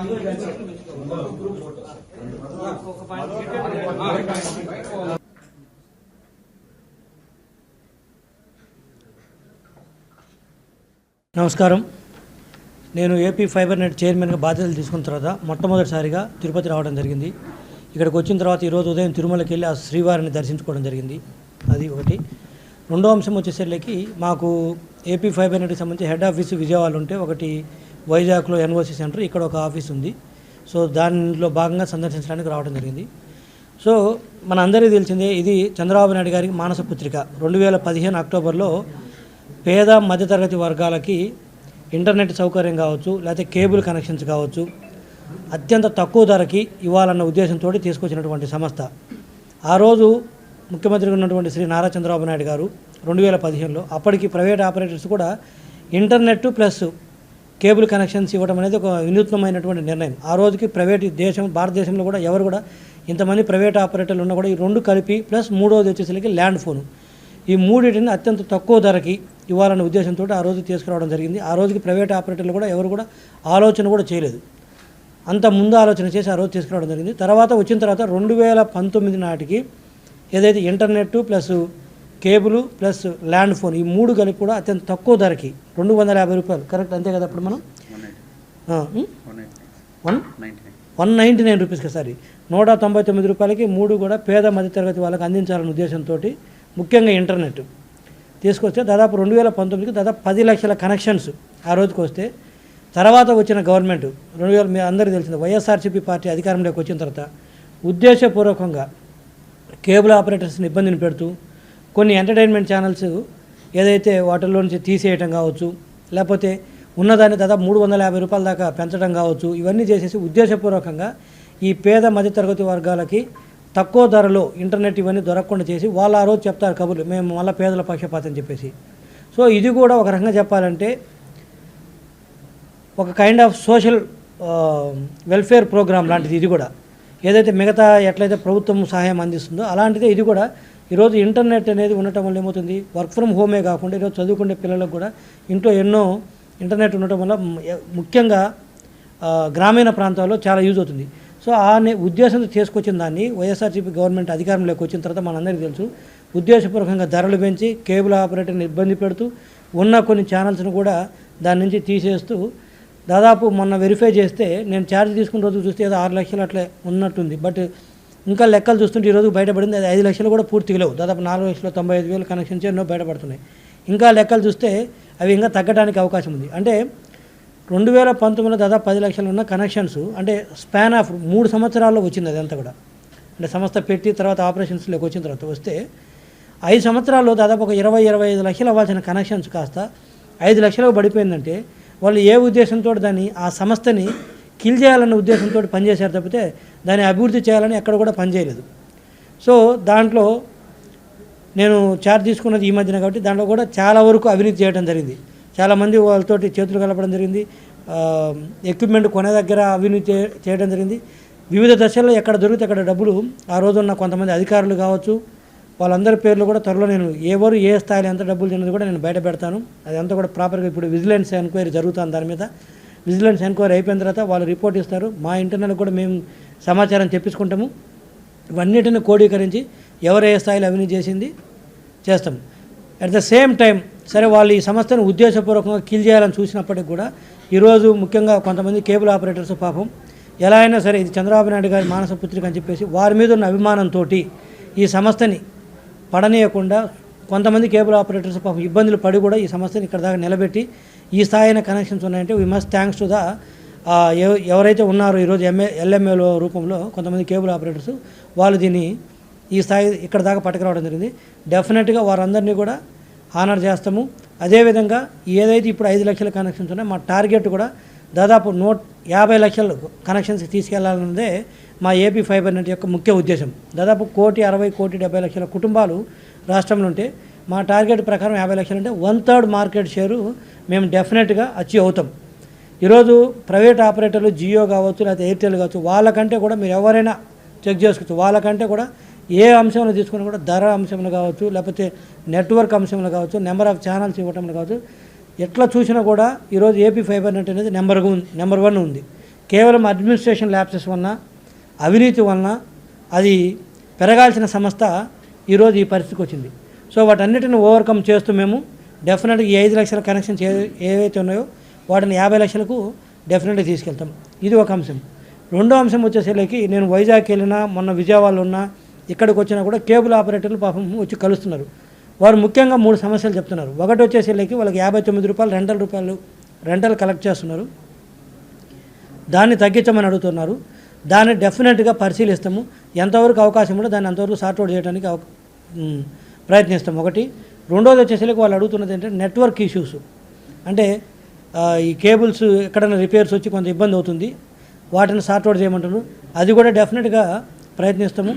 నమస్కారం. నేను AP fibre net చైర్మన్గా బాధ్యతలు తీసుకున్న తర్వాత మొట్టమొదటిసారిగా తిరుపతి రావడం జరిగింది. ఇక్కడికి వచ్చిన తర్వాత ఈరోజు ఉదయం తిరుమలకి వెళ్ళి ఆ శ్రీవారిని దర్శించుకోవడం జరిగింది. అది ఒకటి. రెండో అంశం వచ్చేసరికి మాకు ఏపీ ఫైబర్ నెట్కి సంబంధించి హెడ్ ఆఫీస్ విజయవాడలో ఉంటే ఒకటి వైజాగ్లో ఎన్ఓసి సెంటర్ ఇక్కడ ఒక ఆఫీస్ ఉంది. సో దానిలో భాగంగా సందర్శించడానికి రావడం జరిగింది. సో మన అందరికీ తెలిసిందే ఇది చంద్రబాబు నాయుడు గారికి మానస పుత్రిక. రెండు వేల పదిహేను అక్టోబర్లో పేద మధ్యతరగతి వర్గాలకి ఇంటర్నెట్ సౌకర్యం కావచ్చు లేకపోతే కేబుల్ కనెక్షన్స్ కావచ్చు అత్యంత తక్కువ ధరకి ఇవ్వాలన్న ఉద్దేశంతో తీసుకొచ్చినటువంటి సంస్థ. ఆ రోజు ముఖ్యమంత్రిగా ఉన్నటువంటి శ్రీ నారా చంద్రబాబు నాయుడు గారు రెండు వేల పదిహేనులో అప్పటికి ప్రైవేట్ ఆపరేటర్స్ కూడా ఇంటర్నెట్ ప్లస్ కేబుల్ కనెక్షన్స్ ఇవ్వడం అనేది ఒక వినూత్నమైనటువంటి నిర్ణయం. ఆ రోజుకి ప్రైవేట్ దేశం భారతదేశంలో కూడా ఎవరు కూడా ఇంతమంది ప్రైవేట్ ఆపరేటర్లు ఉన్నా కూడా ఈ రెండు కలిపి ప్లస్ మూడోది వచ్చేసరికి ల్యాండ్ ఫోను. ఈ మూడింటిని అత్యంత తక్కువ ధరకి ఇవ్వాలనే ఉద్దేశంతో ఆ రోజు తీసుకురావడం జరిగింది. ఆ రోజుకి ప్రైవేట్ ఆపరేటర్లు కూడా ఎవరు కూడా ఆలోచన కూడా చేయలేదు. అంత ముందు ఆలోచన చేసి ఆ రోజు తీసుకురావడం జరిగింది. తర్వాత వచ్చిన తర్వాత రెండు వేల పంతొమ్మిది నాటికి ఏదైతే internet plus cable plus land phone ఈ మూడు కలిపి కూడా అత్యంత తక్కువ ధరకి రెండు వందల యాభై రూపాయలు. కరెక్ట్ అంతే కదా అప్పుడు మనం? One one ninety nine. రూపీస్కి సారీ. నూట తొంభై తొమ్మిది రూపాయలకి మూడు కూడా పేద మధ్యతరగతి వాళ్ళకి అందించాలనే ఉద్దేశంతో ముఖ్యంగా ఇంటర్నెట్. తీసుకొస్తే దాదాపు రెండు వేల పంతొమ్మిదికి దాదాపు పది లక్షల కనెక్షన్స్ ఆ రోజుకి వస్తే తర్వాత వచ్చిన గవర్నమెంట్ రెండు వేల మీ అందరికీ తెలిసింది వైఎస్ఆర్సీపీ పార్టీ అధికారంలోకి వచ్చిన తర్వాత ఉద్దేశపూర్వకంగా కేబుల్ ఆపరేటర్స్ని ఇబ్బందిని పెడుతూ కొన్ని ఎంటర్టైన్మెంట్ ఛానల్స్ ఏదైతే వాటిల్లో నుంచి తీసేయటం కావచ్చు లేకపోతే ఉన్నదాన్ని దాదాపు మూడు వందల యాభై రూపాయల దాకా పెంచడం కావచ్చు ఇవన్నీ చేసేసి ఉద్దేశపూర్వకంగా ఈ పేద మధ్యతరగతి వర్గాలకి తక్కువ ధరలో ఇంటర్నెట్ ఇవన్నీ దొరకకుండా చేసి వాళ్ళు ఆ రోజు చెప్తారు కబుర్లు మేము మళ్ళీ పేదల పక్షపాతం చెప్పేసి. సో ఇది కూడా ఒక రకంగా చెప్పాలంటే ఒక kind of social welfare programme లాంటిది ఇది కూడా. ఏదైతే మిగతా ఎట్లయితే ప్రభుత్వం సహాయం అందిస్తుందో అలాంటిదే ఇది కూడా ఈరోజు ఇంటర్నెట్ అనేది ఉండటం వల్ల ఏమవుతుంది? వర్క్ ఫ్రమ్ హోమే కాకుండా ఈరోజు చదువుకునే పిల్లలకు కూడా ఇంట్లో ఎన్నో ఇంటర్నెట్ ఉండటం వల్ల ముఖ్యంగా గ్రామీణ ప్రాంతాల్లో చాలా యూజ్ అవుతుంది. సో ఆ ఉద్దేశంతో చేసుకొచ్చిన దాన్ని వైఎస్ఆర్సీపీ గవర్నమెంట్ అధికారంలోకి వచ్చిన తర్వాత మనందరికీ తెలుసు. ఉద్దేశపూర్వకంగా ధరలు పెంచి కేబుల్ ఆపరేటర్ని ఇబ్బంది పెడుతూ ఉన్న కొన్ని ఛానల్స్ను కూడా దాని నుంచి తీసేస్తూ దాదాపు మొన్న వెరిఫై చేస్తే నేను ఛార్జ్ తీసుకున్న రోజు చూస్తే ఏదో ఆరు లక్షలు అట్లే ఉన్నట్టుంది. బట్ ఇంకా లెక్కలు చూస్తుంటే ఈరోజు బయటపడింది అది ఐదు లక్షలు కూడా పూర్తిగా లేవు. దాదాపు నాలుగు లక్షల తొంభై ఐదు వేలు కనెక్షన్స్ ఎన్నో బయటపడుతున్నాయి. ఇంకా లెక్కలు చూస్తే అవి ఇంకా తగ్గడానికి అవకాశం ఉంది. అంటే రెండు వేల పంతొమ్మిదిలో దాదాపు పది లక్షలు ఉన్న కనెక్షన్స్ అంటే స్పాన్ ఆఫ్ మూడు సంవత్సరాల్లో వచ్చింది అదంతా కూడా. అంటే సంస్థ పెట్టి తర్వాత ఆపరేషన్స్లోకి వచ్చిన తర్వాత వస్తే ఐదు సంవత్సరాల్లో దాదాపు ఒక ఇరవై ఇరవై ఐదు లక్షలు అవ్వాల్సిన కనెక్షన్స్ కాస్త ఐదు లక్షలకు పడిపోయిందంటే వాళ్ళు ఏ ఉద్దేశంతో దాన్ని ఆ సంస్థని కిల్ చేయాలన్న ఉద్దేశంతో పనిచేశారు తప్పితే దాన్ని అభివృద్ధి చేయాలని ఎక్కడ కూడా పనిచేయలేదు సో దాంట్లో నేను చార్జ్ తీసుకున్నది ఈ మధ్యన కాబట్టి దాంట్లో కూడా చాలా వరకు అవినీతి చేయడం జరిగింది. చాలామంది వాళ్ళతోటి చేతులు కలపడం జరిగింది. ఎక్విప్మెంట్ కొనే దగ్గర అవినీతి చేయడం జరిగింది. వివిధ దశల్లో ఎక్కడ దొరికితే అక్కడ డబ్బులు ఆ రోజున్న కొంతమంది అధికారులు కావచ్చు వాళ్ళందరి పేర్లు కూడా త్వరలో నేను ఎవరు ఏ స్థాయిలో ఎంత డబ్బులు తిన్నది కూడా నేను బయట పెడతాను. అదంతా కూడా ప్రాపర్గా ఇప్పుడు విజిలెన్స్ ఎంక్వైరీ జరుగుతుంది దాని మీద. విజిలెన్స్ ఎంక్వైరీ అయిపోయిన తర్వాత వాళ్ళు రిపోర్ట్ ఇస్తారు. మా ఇంటర్నల్ కూడా మేము సమాచారం తెప్పించుకుంటాము. ఇవన్నిటిని కోడీకరించి ఎవరు ఏ స్థాయిలో అవినీతి చేసింది చేస్తాం. అట్ ద సేమ్ టైం సరే వాళ్ళు ఈ సంస్థను ఉద్దేశపూర్వకంగా కిల్ చేయాలని చూసినప్పటికి కూడా ఈరోజు ముఖ్యంగా కొంతమంది కేబుల్ ఆపరేటర్స్ పాపం ఎలా అయినా సరే ఇది చంద్రబాబు నాయుడు గారి మానస పుత్రిక అని చెప్పేసి వారి మీద ఉన్న అభిమానంతో ఈ సంస్థని పడనీయకుండా కొంతమంది కేబుల్ ఆపరేటర్స్ పాపం ఇబ్బందులు పడి కూడా ఈ సంస్థని ఇక్కడ దాకా నిలబెట్టి ఈ స్థాయి అయిన కనెక్షన్స్ ఉన్నాయంటే we must thanks to the ఎవరైతే ఉన్నారో ఈరోజు ఎంఏ ఎల్ఎంఏలో రూపంలో కొంతమంది కేబుల్ ఆపరేటర్స్ వాళ్ళు దీన్ని ఈ స్థాయి ఇక్కడ దాకా పట్టుకురావడం జరిగింది. డెఫినెట్గా వారందరినీ కూడా హానర్ చేస్తాము. అదేవిధంగా ఏదైతే ఇప్పుడు ఐదు లక్షల కనెక్షన్స్ ఉన్నాయో మా టార్గెట్ కూడా దాదాపు నూట యాభై లక్షల కనెక్షన్స్కి తీసుకెళ్ళాలన్నదే మా ఏపీ ఫైబర్ నెట్ యొక్క ముఖ్య ఉద్దేశం. దాదాపు కోటి అరవై కోటి డెబ్బై లక్షల కుటుంబాలు రాష్ట్రంలో ఉంటే మా టార్గెట్ ప్రకారం యాభై లక్షలు అంటే వన్ థర్డ్ మార్కెట్ షేరు మేము డెఫినెట్గా అచీవ్ అవుతాం. ఈరోజు ప్రైవేట్ ఆపరేటర్లు జియో కావచ్చు లేకపోతే ఎయిర్టెల్ కావచ్చు వాళ్ళకంటే కూడా మీరు ఎవరైనా చెక్ చేసుకోవచ్చు. వాళ్ళకంటే కూడా ఏ అంశంలో తీసుకున్నా కూడా ధర అంశంలో కావచ్చు లేకపోతే నెట్వర్క్ అంశంలో కావచ్చు నెంబర్ ఆఫ్ ఛానల్స్ ఇవ్వటంలో కావచ్చు ఎట్లా చూసినా కూడా ఈరోజు ఏపీ ఫైబర్ నెట్ అనేది నెంబర్ నెంబర్ వన్ ఉంది. కేవలం అడ్మినిస్ట్రేషన్ ల్యాప్సెస్ వలన అవినీతి వలన అది పెరగాల్సిన సంస్థ ఈరోజు ఈ పరిస్థితికి వచ్చింది. సో వాటన్నిటిని ఓవర్కమ్ చేస్తూ మేము డెఫినెట్గా ఈ ఐదు లక్షల కనెక్షన్స్ ఏ ఏవైతే ఉన్నాయో వాటిని యాభై లక్షలకు డెఫినెట్గా తీసుకెళ్తాం. ఇది ఒక అంశం. రెండో అంశం వచ్చేసరికి నేను వైజాగ్ వెళ్ళినా మొన్న విజయవాడలో ఉన్నా ఇక్కడికి వచ్చినా కూడా కేబుల్ ఆపరేటర్లు పాపం వచ్చి కలుస్తున్నారు. వారు ముఖ్యంగా మూడు సమస్యలు చెప్తున్నారు. ఒకటి వచ్చేసరికి వాళ్ళకి యాభై తొమ్మిది రూపాయలు రెంటల్ రూపాయలు రెంటల్ కలెక్ట్ చేస్తున్నారు. దాన్ని తగ్గించమని అడుగుతున్నారు. దాన్ని డెఫినెట్గా పరిశీలిస్తాము. ఎంతవరకు అవకాశం ఉందో దాన్ని అంతవరకు సార్ట్అవుట్ చేయడానికి అవ ప్రయత్నిస్తాం. ఒకటి రెండోది వచ్చేసరికి వాళ్ళు అడుగుతున్నది ఏంటంటే నెట్వర్క్ ఇష్యూస్. అంటే ఈ కేబుల్స్ ఎక్కడైనా రిపేర్స్ వచ్చి కొంత ఇబ్బంది అవుతుంది వాటిని సార్ట్అవుట్ చేయమంటారు అది కూడా డెఫినెట్గా ప్రయత్నిస్తాము.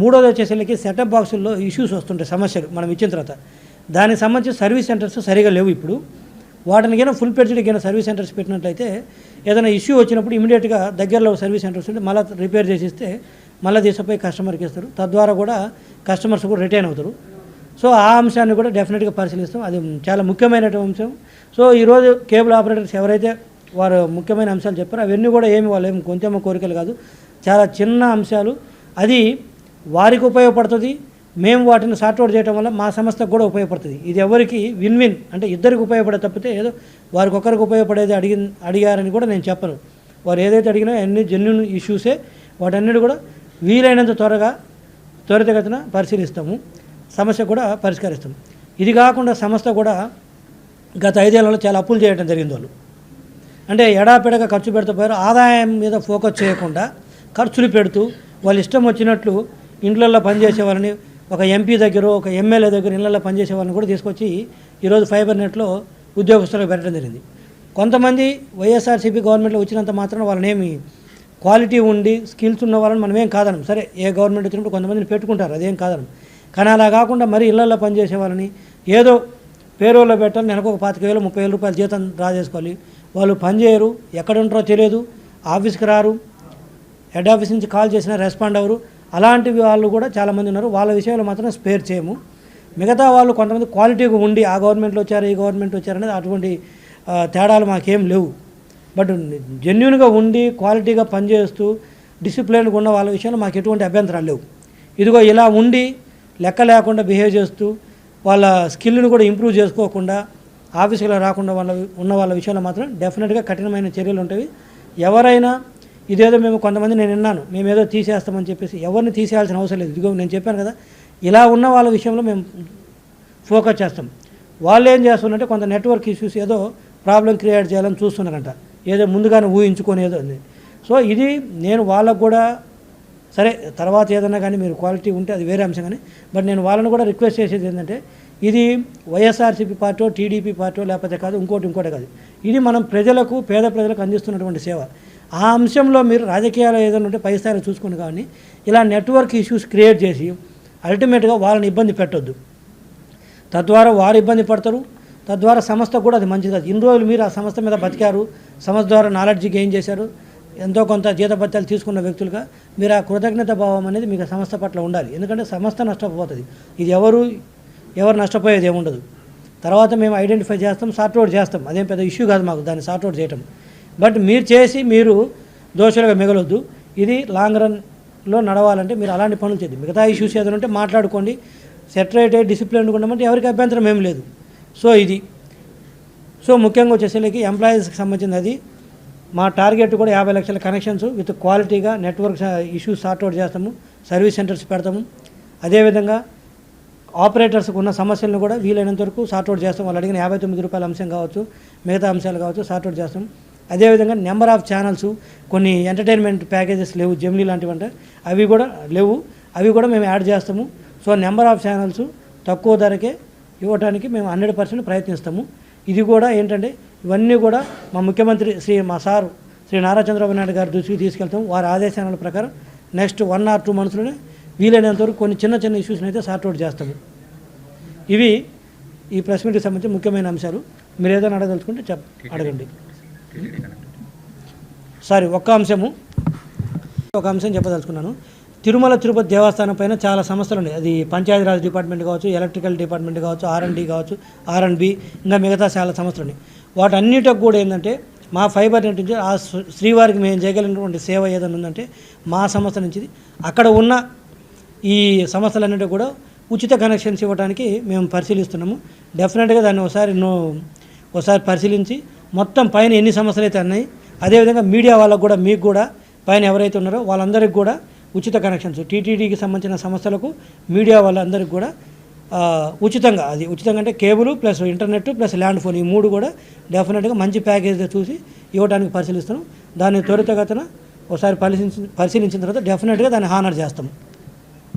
మూడోది వచ్చేసరికి సెటప్ బాక్సుల్లో ఇష్యూస్ వస్తుంటాయి సమస్యలు మనం ఇచ్చిన తర్వాత. దానికి సంబంధించి సర్వీస్ సెంటర్స్ సరిగా లేవు ఇప్పుడు. వాటిని కింద ఫుల్ పెడ్జ్డ్ కింద సర్వీస్ సెంటర్స్ పెట్టినట్లయితే ఏదైనా ఇష్యూ వచ్చినప్పుడు ఇమీడియట్గా దగ్గరలో సర్వీస్ సెంటర్స్ ఉంటే మళ్ళీ రిపేర్ చేసిస్తే మళ్ళీ తీసుకుపోయి కస్టమర్కి ఇస్తారు. తద్వారా కూడా కస్టమర్స్ కూడా రిటైన్ అవుతారు. సో ఆ అంశాన్ని కూడా డెఫినెట్గా పరిశీలిస్తాం. అది చాలా ముఖ్యమైనటువంటి అంశం. సో ఈరోజు కేబుల్ ఆపరేటర్స్ ఎవరైతే వారు ముఖ్యమైన అంశాలు చెప్పారు అవన్నీ కూడా ఏమి వాళ్ళు ఏమి కొంచెం కోరికలు కాదు. చాలా చిన్న అంశాలు. అది వారికి ఉపయోగపడుతుంది. మేము వాటిని సార్ట్అవుట్ చేయడం వల్ల మా సంస్థకు కూడా ఉపయోగపడుతుంది. ఇది ఎవరికి విన్ విన్ అంటే ఇద్దరికి ఉపయోగపడే తప్పితే ఏదో వారికి ఒకరికి ఉపయోగపడేది అడిగి అడిగారని కూడా నేను చెప్పను. వారు ఏదైతే అడిగినా అన్ని జెన్యున్ ఇష్యూసే వాటన్నిటి కూడా వీలైనంత త్వరగా త్వరితగతిన పరిశీలిస్తాము. సమస్య కూడా పరిష్కరిస్తుంది. ఇది కాకుండా సంస్థ కూడా గత ఐదేళ్ళలో చాలా అప్పులు చేయడం జరిగింది వాళ్ళు. అంటే ఎడాపెడగా ఖర్చు పెడుతూ పోయారు. ఆదాయం మీద ఫోకస్ చేయకుండా ఖర్చులు పెడుతూ వాళ్ళు ఇష్టం వచ్చినట్లు ఇండ్లల్లో పనిచేసే వాళ్ళని ఒక ఎంపీ దగ్గర ఒక ఎమ్మెల్యే దగ్గర ఇళ్ళలో పనిచేసే వాళ్ళని కూడా తీసుకొచ్చి ఈరోజు ఫైబర్ నెట్లో ఉద్యోగస్తులకు పెట్టడం జరిగింది. కొంతమంది వైఎస్ఆర్సీపీ గవర్నమెంట్లో వచ్చినంత మాత్రం వాళ్ళనేమి క్వాలిటీ ఉండి స్కిల్స్ ఉన్న వాళ్ళని మనమేం కాదనం. సరే ఏ గవర్నమెంట్ వచ్చినప్పుడు కొంతమందిని పెట్టుకుంటారు. అదేం కాదనం. కానీ అలా కాకుండా మరీ ఇళ్ళలో పనిచేసే వాళ్ళని ఏదో పేరోలో పెట్టాలి నెలకు ఒక పాతిక వేలు ముప్పై వేల రూపాయలు జీతం డ్రా చేసుకోవాలి వాళ్ళు పనిచేయరు ఎక్కడ ఉంటారో తెలియదు ఆఫీస్కి రారు హెడ్ ఆఫీస్ నుంచి కాల్ చేసినా రెస్పాండ్ అవ్వరు. అలాంటి వాళ్ళు కూడా చాలామంది ఉన్నారు. వాళ్ళ విషయంలో మాత్రం స్పేర్ చేయము. మిగతా వాళ్ళు కొంతమంది క్వాలిటీగా ఉండి ఆ గవర్నమెంట్లో వచ్చారు ఈ గవర్నమెంట్ వచ్చారనేది అటువంటి తేడాలు మాకేం లేవు. బట్ జెన్యున్గా ఉండి క్వాలిటీగా పనిచేస్తూ డిసిప్లిన్గా ఉన్న వాళ్ళ విషయంలో మాకు ఎటువంటి అభ్యంతరాలు లేవు. ఇదిగో ఇలా ఉండి లెక్క లేకుండా బిహేవ్ చేస్తూ వాళ్ళ స్కిల్ను కూడా ఇంప్రూవ్ చేసుకోకుండా ఆఫీసులో రాకుండా వాళ్ళ ఉన్న వాళ్ళ విషయంలో మాత్రం డెఫినెట్గా కఠినమైన చర్యలు ఉంటాయి. ఎవరైనా ఇదేదో మేము కొంతమంది నేను విన్నాను మేము ఏదో తీసేస్తామని చెప్పేసి ఎవరిని తీసేయాల్సిన అవసరం లేదు. ఇదిగో నేను చెప్పాను కదా ఇలా ఉన్న వాళ్ళ విషయంలో మేము ఫోకస్ చేస్తాం. వాళ్ళు ఏం చేస్తున్నారంటే కొంత నెట్వర్క్ ఇష్యూస్ ఏదో ప్రాబ్లం క్రియేట్ చేయాలని చూస్తున్నారంట. ఏదో ముందుగానే ఊహించుకొని ఏదో సో ఇది నేను వాళ్ళకు కూడా సరే తర్వాత ఏదన్నా కానీ మీరు క్వాలిటీ ఉంటే అది వేరే అంశం కానీ బట్ నేను వాళ్ళని కూడా రిక్వెస్ట్ చేసేది ఏంటంటే ఇది వైఎస్ఆర్సీపీ పార్టీ టీడీపీ పార్టీ లేకపోతే కాదు ఇంకోటి ఇంకోటి కాదు. ఇది మనం ప్రజలకు పేద ప్రజలకు అందిస్తున్నటువంటి సేవ. ఆ అంశంలో మీరు రాజకీయాలు ఏదైనా ఉంటే పై స్థాయిలో చూసుకుని కానీ ఇలా నెట్వర్క్ ఇష్యూస్ క్రియేట్ చేసి అల్టిమేట్గా వాళ్ళని ఇబ్బంది పెట్టొద్దు. తద్వారా వారు ఇబ్బంది పడతారు తద్వారా సంస్థ కూడా అది మంచిది కాదు. ఇన్ని రోజులు మీరు ఆ సంస్థ మీద బతికారు సంస్థ ద్వారా నాలెడ్జ్ గెయిన్ చేశారు ఎంతో కొంత జీతభత్యాలు తీసుకున్న వ్యక్తులుగా మీరు ఆ కృతజ్ఞత భావం అనేది మీకు సంస్థ పట్ల ఉండాలి. ఎందుకంటే సంస్థ నష్టపోతుంది. ఇది ఎవరు ఎవరు నష్టపోయేది ఏముండదు. తర్వాత మేము ఐడెంటిఫై చేస్తాం సార్ట్అవుట్ చేస్తాం. అదేం పెద్ద ఇష్యూ కాదు మాకు దాన్ని సార్ట్అవుట్ చేయటం. బట్ మీరు చేసి మీరు దోషులుగా మిగలొద్దు. ఇది లాంగ్ రన్లో నడవాలంటే మీరు అలాంటి పనులు చేయండి. మిగతా ఇష్యూస్ ఏదైనా ఉంటే మాట్లాడుకోండి. సెటరేట్ డిసిప్లిన్ ఉండమంటే ఎవరికి అభ్యంతరం ఏం లేదు. సో ఇది. సో ముఖ్యంగా వచ్చేసరికి ఎంప్లాయీస్కి సంబంధించింది అది మా టార్గెట్ కూడా యాభై లక్షల కనెక్షన్స్ విత్ క్వాలిటీగా నెట్వర్క్ ఇష్యూస్ సార్ట్అవుట్ చేస్తాము సర్వీస్ సెంటర్స్ పెడతాము. అదేవిధంగా ఆపరేటర్స్కి ఉన్న సమస్యలను కూడా వీలైనంత వరకు సార్ట్అవుట్ చేస్తాం వాళ్ళు అడిగిన యాభై తొమ్మిది రూపాయల అంశం కావచ్చు మిగతా అంశాలు కావచ్చు సార్ట్అవుట్ చేస్తాం అదేవిధంగా నెంబర్ ఆఫ్ ఛానల్స్ కొన్ని ఎంటర్టైన్మెంట్ ప్యాకేజెస్ లేవు జెమినీ లాంటివి అంటే అవి కూడా లేవు. అవి కూడా మేము యాడ్ చేస్తాము. సో నెంబర్ ఆఫ్ ఛానల్స్ తక్కువ ధరకే ఇవ్వడానికి మేము హండ్రెడ్ పర్సెంట్ ప్రయత్నిస్తాము. ఇది కూడా ఏంటంటే ఇవన్నీ కూడా మా ముఖ్యమంత్రి శ్రీ మా సారు శ్రీ నారా చంద్రబాబు నాయుడు గారి దృష్టికి తీసుకెళ్తాం. వారి ఆదేశాల ప్రకారం నెక్స్ట్ వన్ ఆర్ టూ మంత్స్లోనే వీలైనంత వరకు కొన్ని చిన్న చిన్న ఇష్యూస్ని అయితే సార్ట్అవుట్ చేస్తాము. ఇవి ఈ ప్రెస్ మీట్కి సంబంధించి ముఖ్యమైన అంశాలు. మీరు ఏదైనా అడగదలుచుకుంటే చెప్ అడగండి. సారీ ఒక్క అంశము. ఒక అంశం చెప్పదలుచుకున్నాను. తిరుమల తిరుపతి దేవస్థానం పైన చాలా సమస్యలు ఉన్నాయి. అది పంచాయతీరాజ్ డిపార్ట్మెంట్ కావచ్చు ఎలక్ట్రికల్ డిపార్ట్మెంట్ కావచ్చు ఆర్ అండ్ డి కావచ్చు ఆర్ అండ్ బి ఇంకా మిగతా చాలా సమస్యలు ఉన్నాయి. వాటన్నిటికి కూడా ఏంటంటే మా ఫైబర్ నెట్ నుంచి ఆ శ్రీ- శ్రీవారికి మేము చేయగలిగినటువంటి సేవ ఏదైనా ఉందంటే మా సంస్థ నుంచి అక్కడ ఉన్న ఈ సంస్థలన్నిటి కూడా ఉచిత కనెక్షన్స్ ఇవ్వడానికి మేము పరిశీలిస్తున్నాము. డెఫినెట్గా దాన్ని ఒకసారి నో ఒకసారి పరిశీలించి మొత్తం పైన ఎన్ని సమస్యలు అయితే ఉన్నాయి అదేవిధంగా మీడియా వాళ్ళకు కూడా మీకు కూడా పైన ఎవరైతే ఉన్నారో వాళ్ళందరికీ కూడా ఉచిత కనెక్షన్స్ టీటీడీకి సంబంధించిన సమస్యలకు మీడియా వాళ్ళందరికీ కూడా ఉచితంగా. అది ఉచితంగా అంటే cable plus internet plus land phone ఈ మూడు కూడా డెఫినెట్గా మంచి ప్యాకేజ్ చూసి ఇవ్వడానికి పరిశీలిస్తాం. దాన్ని త్వరితగతన ఒకసారి పరిశీలించి పరిశీలించిన తర్వాత డెఫినెట్గా దాన్ని హానర్ చేస్తాము